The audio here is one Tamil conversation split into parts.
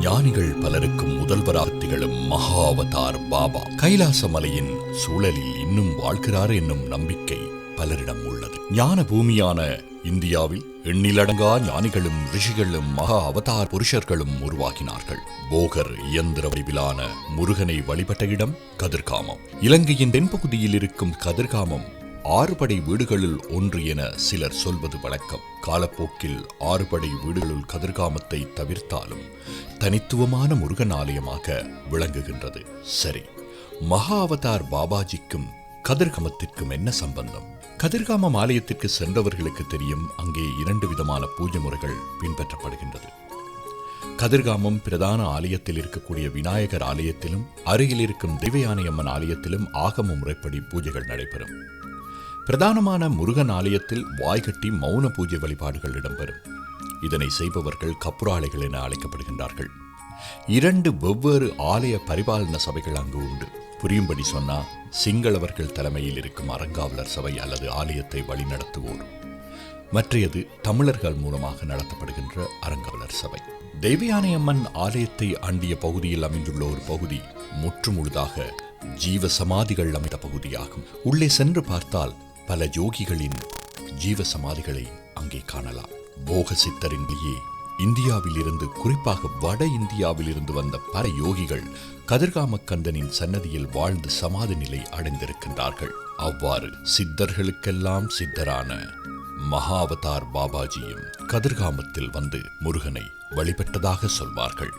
ஞானிகள் பலருக்கும் முதல்வராக திகழும் மகாவதார் பாபா. கைலாச மலையின் சூழலில் இன்னும் வாழ்கிறார் என்னும் நம்பிக்கை பலரிடம் உள்ளது. ஞான பூமியான இந்தியாவில் எண்ணிலடங்கா ஞானிகளும் ரிஷிகளும் மகா அவதார் புருஷர்களும் உருவாகினார்கள். போகர் இயந்திர வடிவிலான முருகனை வழிபட்ட இடம் கதிர்காமம். இலங்கையின் தென்பகுதியில் இருக்கும் கதிர்காமம் ஆறுபடை வீடுகளில் ஒன்று என சிலர் சொல்வது வழக்கம். காலப்போக்கில் ஆறுபடை வீடுகளுள் கதிர்காமத்தை தவிர்த்தாலும் தனித்துவமான முருகன் ஆலயமாக விளங்குகின்றது. சரி மகா அவதார் பாபாஜிக்கும் கதிர்காமத்திற்கும் என்ன சம்பந்தம்? கதிர்காமம் ஆலயத்திற்கு சென்றவர்களுக்கு தெரியும் அங்கே இரண்டு விதமான பூஜை முறைகள் பின்பற்றப்படுகின்றது. கதிர்காமம் பிரதான ஆலயத்தில் இருக்கக்கூடிய விநாயகர் ஆலயத்திலும் அருகில் இருக்கும் தெய்வயானையம்மன் ஆலயத்திலும் ஆகம முறைப்படி பூஜைகள் நடைபெறும். பிரதானமான முருகன் ஆலயத்தில் வாய்கட்டி மௌன பூஜை வழிபாடுகள் இடம்பெறும். இதனை செய்பவர்கள் கப்புராளைகள் என அழைக்கப்படுகின்றார்கள். இரண்டு வெவ்வேறு ஆலய பரிபாலன சபைகள் அங்கு உண்டு. புரியும்படி சொன்னால் சிங்களவர்கள் தலைமையில் இருக்கும் அரங்காவலர் சபை அல்லது ஆலயத்தை வழிநடத்துவோர். மற்றையது தமிழர்கள் மூலமாக நடத்தப்படுகின்ற அரங்காவலர் சபை. தெய்வயானையம்மன் ஆலயத்தை அண்டிய பகுதியில் அமைந்துள்ள ஒரு பகுதி முற்றுமுழுதாக ஜீவ சமாதிகள் அமைந்த பகுதியாகும். உள்ளே சென்று பார்த்தால் பல யோகிகளின் ஜீவ சமாதிகளை அங்கே காணலாம். போக சித்தரின் வழியே குறிப்பாக வட இந்தியாவிலிருந்து வந்த பல யோகிகள் கதிர்காமக்கந்தனின் சன்னதியில் வாழ்ந்து சமாதி நிலை அடைந்திருக்கின்றார்கள். அவ்வாறு சித்தர்களுக்கெல்லாம் சித்தரான மகாவதார் பாபாஜியும் கதிர்காமத்தில் வந்து முருகனை வழிபட்டதாக சொல்வார்கள்.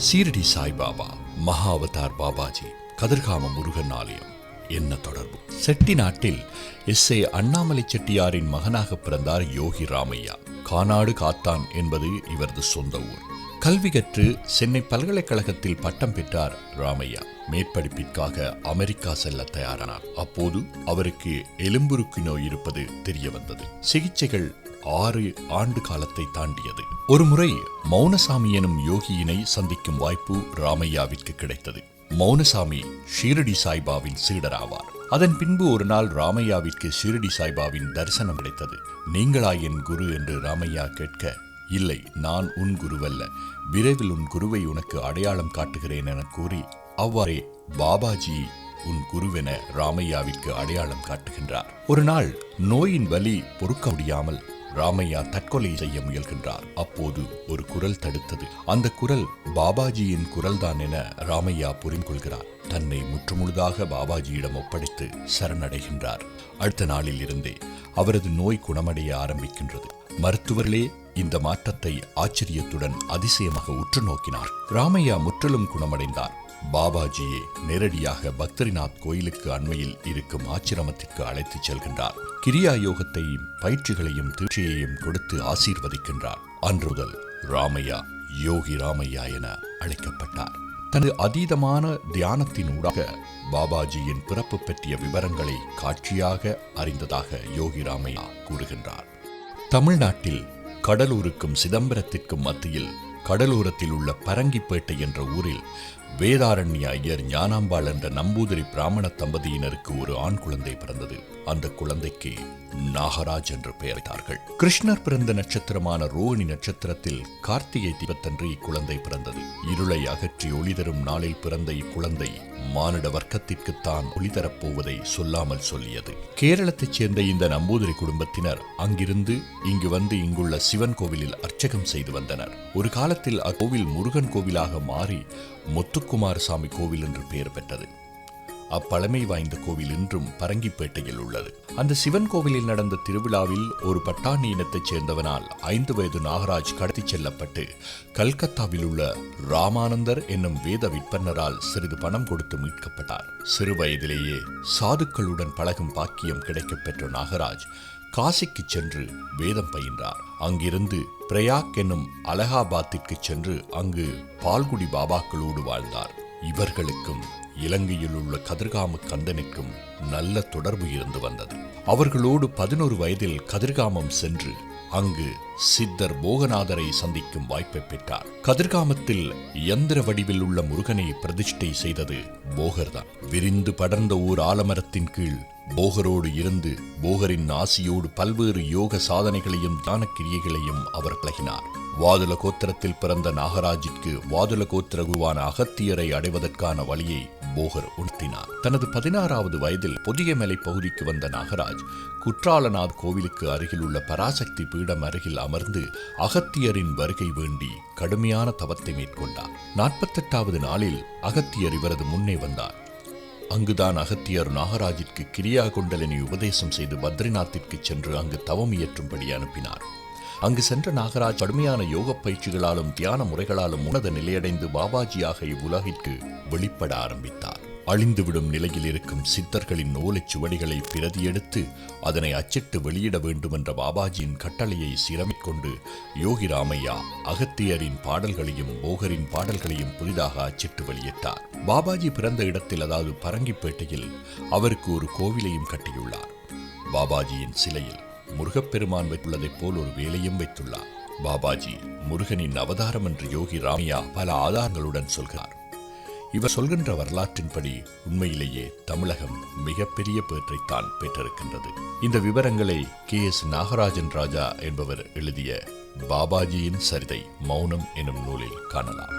சீரடி சாய்பாபா மகாவதார் பாபாஜி கதிர்காம முருகன் ஆலயம். என்ன தொடர்பு? செட்டி நாட்டில் எஸ். ஏ. அண்ணாமலை செட்டியாரின் மகனாக பிறந்தார் யோகி ராமையா. கானாடு காத்தான் என்பது இவரது சொந்த ஊர். கல்வி கற்று சென்னை பல்கலைக்கழகத்தில் பட்டம் பெற்றார் ராமையா. மேற்படிப்பிற்காக அமெரிக்கா செல்ல தயாரானார். அப்போது அவருக்கு எலும்புருக்கு நோய் இருப்பது தெரிய வந்தது. சிகிச்சைகள் ஆறு ஆண்டு காலத்தை தாண்டியது. ஒருமுறை மௌனசாமி எனும் யோகியினை சந்திக்கும் வாய்ப்பு ராமையாவிற்கு கிடைத்தது. மௌனசாமி ஷீரடி சாய்பாவின் சீடராவார். அதன் பின்பு ஒரு நாள் ராமையாவிற்கு ஷீரடி சாய்பாவின் தரிசனம் கிடைத்தது. நீங்களா என் குரு என்று ராமையா கேட்க இல்லை நான் உன் குருவல்ல. விரைவில் உன் குருவை உனக்கு அடையாளம் காட்டுகிறேன் என கூறி அவ்வாறே பாபாஜி உன் குருவென ராமையாவிற்கு அடையாளம் காட்டுகின்றார். ஒரு நாள் நோயின் வலி பொறுக்க முடியாமல் ராமையா தற்கொலை செய்ய முயல்கின்றார். அப்போது ஒரு குரல் தடுத்தது. அந்த குரல் பாபாஜியின் குரல்தான் என ராமையா புரிந்து கொள்கிறார் தன்னை முற்றுமுழுதாக பாபாஜியிடம் ஒப்படைத்து சரணடைகின்றார். அடுத்த நாளில் இருந்தே அவரது நோய் குணமடைய ஆரம்பிக்கின்றது. மருத்துவர்களே இந்த மாற்றத்தை ஆச்சரியத்துடன் அதிசயமாக உற்று நோக்கினார். ராமையா முற்றிலும் குணமடைந்தார். பாபாஜியே நேரடியாக பக்தரிநாத் கோயிலுக்கு அண்மையில் இருக்கும் ஆச்சிரமத்திற்கு அழைத்துச் செல்கின்றார். கிரியா யோகத்தையும் பயிற்சிகளையும் தீட்சையையும் கொடுத்து ஆசீர்வதிக்கின்றார். அன்று முதல் ராமையா யோகி ராமையா என அழைக்கப்பட்டார். தனது அதீதமான தியானத்தின் ஊடாக பாபாஜியின் பிறப்பு பற்றிய விவரங்களை காட்சியாக அறிந்ததாக யோகி ராமையா கூறுகின்றார். தமிழ்நாட்டில் கடலூருக்கும் சிதம்பரத்திற்கும் மத்தியில் கடலோரத்தில் உள்ள பரங்கிப்பேட்டை என்ற ஊரில் வேதாரண்ய ஐயர் ஞானாம்பாள் என்ற நம்பூதிரி பிராமண தம்பதியினருக்கு ஒரு ஆண் குழந்தை பிறந்தது. அந்த குழந்தைக்கு நாகராஜ் என்று பெயரிட்டார்கள் கிருஷ்ணர் பிறந்த நட்சத்திரமான ரோஹிணி நட்சத்திரத்தில் கார்த்திகை தீபத்தன்று இக்குழந்தை பிறந்தது. இருளை அகற்றி ஒளி தரும் நாளில் பிறந்த இக்குழந்தை மானிட வர்க்கத்திற்கு தான் ஒளி தரப்போவதை சொல்லாமல் சொல்லியது. கேரளத்தைச் சேர்ந்த இந்த நம்பூதிரி குடும்பத்தினர் அங்கிருந்து இங்கு வந்து இங்குள்ள சிவன் கோவிலில் அர்ச்சகம் செய்து வந்தனர். ஒரு காலத்தில் அக்கோவில் முருகன் கோவிலாக மாறி முத்துக்குமாரசாமி கோவில் என்று பெயர் பெற்றது. அப்பழமை வாய்ந்த கோவில் இன்றும் பரங்கிப்பேட்டையில் உள்ளது. அந்த சிவன் கோவிலில் நடந்த திருவிழாவில் ஒரு பட்டாணி இனத்தைச் சேர்ந்தவனால் ஐந்து வயது நாகராஜ் கடத்திச் செல்லப்பட்டு கல்கத்தாவில் உள்ள ராமானந்தர் என்னும் வேத விற்பனரால் சிறிது பணம் கொடுத்து மீட்கப்பட்டார். சிறு வயதிலேயே சாதுக்களுடன் பழகும் பாக்கியம் கிடைக்கப் பெற்ற நாகராஜ் காசிக்கு சென்று வேதம் பயின்றார். அங்கிருந்து பிரயாக் என்னும் அலகாபாத்திற்கு சென்று அங்கு பால்குடி பாபாக்களோடு வாழ்ந்தார். இவர்களுக்கும் இலங்கையில் உள்ள கதிர்காம கந்தனுக்கும் நல்ல தொடர்பு இருந்து வந்தது. அவர்களோடு பதினோரு வயதில் கதிர்காமம் சென்று அங்கு சித்தர் போகநாதரை சந்திக்கும் வாய்ப்பை பெற்றார். கதிர்காமத்தில் யந்திர வடிவில் உள்ள முருகனை பிரதிஷ்டை செய்தது போகர்தான். விரிந்து படர்ந்த ஓர் ஆலமரத்தின் கீழ் போகரோடு இருந்து போகரின் ஆசியோடு பல்வேறு யோக சாதனைகளையும் தான கிரியைகளையும் அவர் பழகினார். வாதுல கோத்திரத்தில் பிறந்த நாகராஜிற்கு வாதுல கோத்திர குருவான அகத்தியரை அடைவதற்கான வழியை போகர் உணர்த்தினார். தனது பதினாறாவது வயதில் பொதியமலை பகுதிக்கு வந்த நாகராஜ் குற்றாலநாத் கோவிலுக்கு அருகில் உள்ள பராசக்தி பீடம் அருகில் அமர்ந்து அகத்தியரின் வருகை வேண்டி கடுமையான தவத்தை மேற்கொண்டார். நாற்பத்தெட்டாவது நாளில் அகத்தியர் இவரது முன்னே வந்தார். அங்குதான் அகத்தியர் நாகராஜிற்கு கிரியா குண்டலினி உபதேசம் செய்து பத்ரிநாத்திற்கு சென்று அங்கு தவம் இயற்றும்படி அனுப்பினார். அங்கு சென்ற நாகராஜ் கடுமையான யோக பயிற்சிகளாலும் தியான முறைகளாலும் உனத நிலையடைந்து பாபாஜியாக இவ்வுலகிற்கு வெளிப்பட ஆரம்பித்தார். அழிந்துவிடும் நிலையில் இருக்கும் சித்தர்களின் ஓலைச் சுவடிகளை பிரதியெடுத்து அதனை அச்சிட்டு வெளியிட வேண்டும் என்ற பாபாஜியின் கட்டளையை சிரமிக்கொண்டு யோகி ராமையா அகத்தியரின் பாடல்களையும் போகரின் பாடல்களையும் புதிதாக அச்சிட்டு வெளியிட்டார். பாபாஜி பிறந்த இடத்தில் அதாவது பரங்கிப்பேட்டையில் அவருக்கு ஒரு கோவிலையும் கட்டியுள்ளார். பாபாஜியின் சிலையில் முருகப்பெருமான் வைத்துள்ளதைப் போல் ஒரு வேலையும் வைத்துள்ளார். பாபாஜி முருகனின் அவதாரம் என்று யோகி ராமையா பல ஆதாரங்களுடன் சொல்கிறார். இவர் சொல்கின்ற வரலாற்றின்படி உண்மையிலேயே தமிழகம் மிகப்பெரிய பேற்றைத்தான் பெற்றிருக்கின்றது. இந்த விவரங்களை கே எஸ் நாகராஜன் ராஜா என்பவர் எழுதிய பாபாஜியின் சரிதை மௌனம் எனும் நூலில் காணலாம்.